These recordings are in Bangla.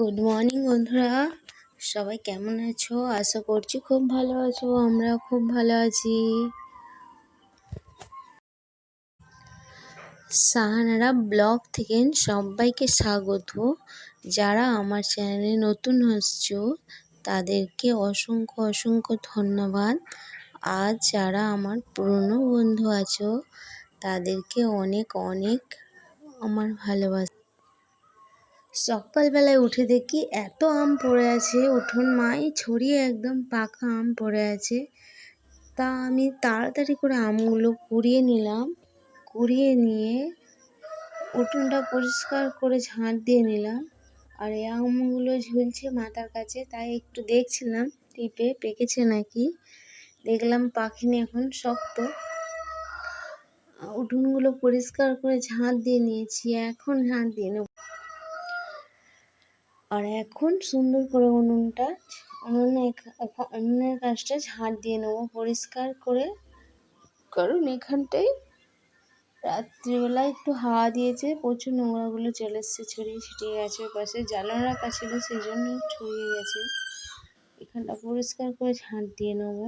গুড মর্নিং বন্ধুরা। সবাই কেমন আছো? আশা করছি খুব ভালো আছো আমরা খুব ভালো আছি। সাহানারা ব্লগ থেকে সবাইকে স্বাগত। যারা আমার চ্যানেলে নতুন হচ্ছো তাদেরকে অসংখ্য অসংখ্য ধন্যবাদ। আর যারা আমার পুরনো বন্ধু আছো, তাদেরকে অনেক অনেক আমার ভালোবাসা। সকালবেলায় উঠে দেখি এত আম পড়ে আছে। উঠোন মাই ছড়িয়ে একদম পাকা আম পড়ে আছে। তা আমি তাড়াতাড়ি করে আমগুলো কুড়িয়ে নিলাম। কুড়িয়ে নিয়ে উঠোনটা পরিষ্কার করে ঝাঁট দিয়ে নিলাম। আর এই আমগুলো ঝুলছে মাথার কাছে, তাই একটু দেখছিলাম। টিপে পেকেছে নাকি? দেখলাম পাখিনি এখন, শক্ত। উঠোনগুলো পরিষ্কার করে ঝাঁট দিয়ে নিয়েছি, এখন ঝাঁট দিয়ে নেব। আর এখন সুন্দর করে উনুনটা, উনুনে উনুনের কাজটা ঝাঁট দিয়ে নেব পরিষ্কার করে। কারণ এখানটায় রাত্রিবেলা একটু হাওয়া দিয়েছে, প্রচুর নোংরাগুলো চলে এসছে ছড়িয়ে ছিটিয়ে গেছে, পাশে জ্বালানো রাখা ছিল, সেই জন্য ছড়িয়ে গেছে। এখানটা পরিষ্কার করে ঝাঁট দিয়ে নেব।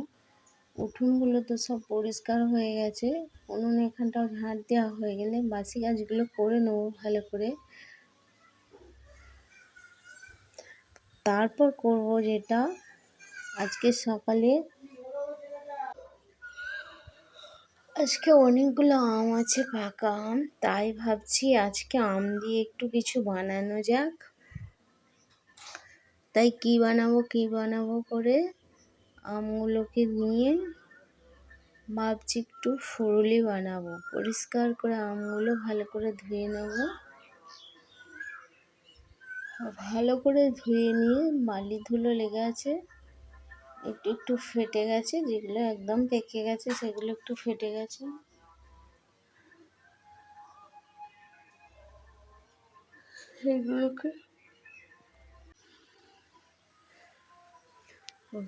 উঠোনগুলো তো সব পরিষ্কার হয়ে গেছে, উনুন এখানটাও ঝাঁট দেওয়া হয়ে গেলে বাসি গাছগুলো করে নেব ভালো করে। তারপর করব যেটা আজকে সকালে। আজকে অনেকগুলো আম আছে, পাকা আম। তাই ভাবছি আজকে আম দিয়ে একটু কিছু বানানো যাক। তাই কি বানাবো কি বানাবো করে আমগুলোকে নিয়ে ভাবছি একটু ফুরুলি বানাবো। পরিষ্কার করে আমগুলো ভালো করে ধুয়ে নেব। ভালো করে ধুয়ে নিয়ে বালি ধুলো লেগে আছে। একটু একটু ফেটে গেছে, যেগুলো একদম পেকে গেছে, সেগুলো একটু ফেটে গেছে। সেগুলোকে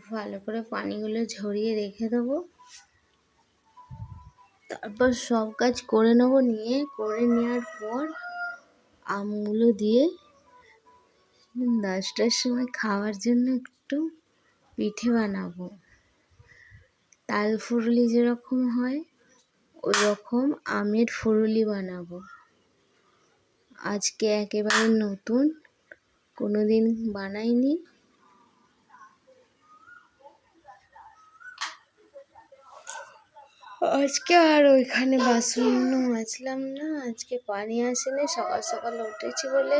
ভালো করে পানিগুলো ঝরিয়ে রেখে দেবো। তারপর সব কাজ করে নেব, নিয়ে, করে নেওয়ার পর আমগুলো দিয়ে দশটার সময় খাওয়ার জন্য একটু পিঠে বানাবো। তাল ফুরুলি যেরকম হয় ওই রকম আমের ফুরুলি বানাবো। আজকে একেবারে নতুন কোনো দিন বানাইনি। আজকে আর ওইখানে বাসন মাজলাম না, আজকে পানি আসেনি, সকাল সকাল উঠেছি বলে।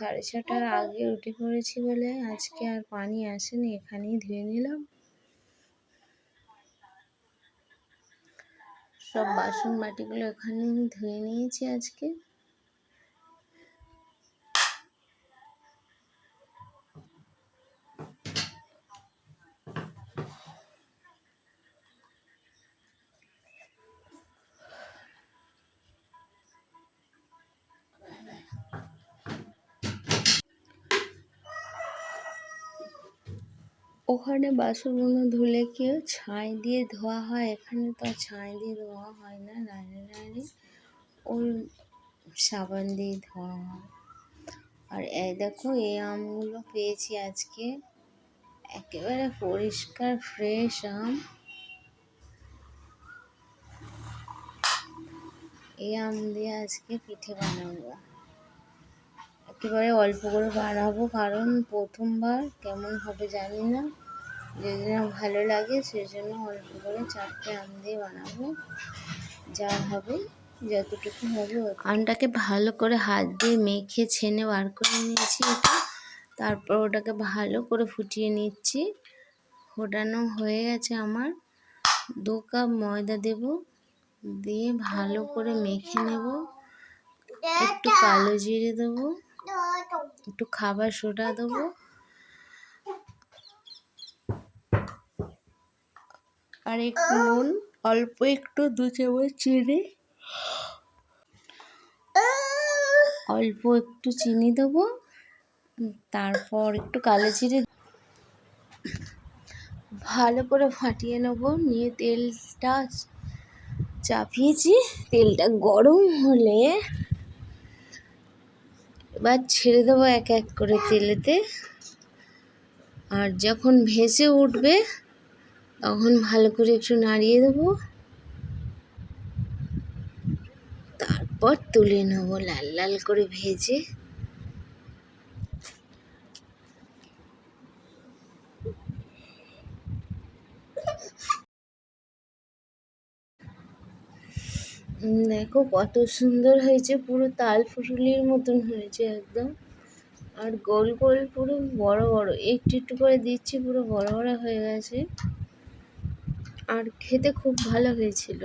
সাড়ে ছটার আগে উঠে পড়েছি বলে আজকে আর পানি আসেনি, এখানেই ধুয়ে নিলাম। সব বাসন বাটিগুলো এখানেই ধুয়ে নিয়েছি আজকে। ওখানে বাসনগুলো ধুলে কেউ ছাই দিয়ে ধোয়া হয়। এখানে তো ছাই দিয়ে ধোয়া হয় না, রানে রানে ওই সাবান দিয়ে ধোয়া হয়। আর এই দেখো, এই আমগুলো পেয়েছি আজকে। একেবারে পরিষ্কার, ফ্রেশ আম। এই আম দিয়ে আজকে পিঠে বানাবো। একেবারে অল্প করে বানাবো, কারণ প্রথমবার কেমন হবে জানি না। যদি না ভালো লাগে সেই জন্য অল্প করে চারটে আম দিয়ে বানাবো। যা হবে, যতটুকু হবে আমটাকে ভালো করে হাত দিয়ে মেখে, ছেনে বার করে নিয়েছি তারপর ওটাকে ভালো করে ফুটিয়ে নিচ্ছি। ফোটানো হয়ে গেছে আমার। দু কাপ ময়দা দেব, দিয়ে ভালো করে মেখে নেব। একটু কালো জিরে দেবো, একটু খাবার সোডা দেবো। আর একটু নুন, অল্প একটু দু চামচ চিনি। অল্প একটু চিনি দেবো, তারপর একটু কালো জিরে ভালো করে ফাটিয়ে নেব, নিয়ে তেলটা চাপিয়েছি। তেলটা গরম হলে এবার ছেড়ে দেবো এক এক করে তেলেতে। আর যখন ভেসে উঠবে তখন ভালো করে একটু নাড়িয়ে দেবো। তারপর তুলে নেব লাল লাল করে ভেজে। দেখো কত সুন্দর হয়েছে, পুরো তাল ফুটুলির মতন হয়েছে একদম। আর গোল গোল পুরো বড় বড়, একটু একটু করে দিচ্ছি, পুরো বড় বড় হয়ে গেছে। আর খেতে খুব ভালো হয়েছিল।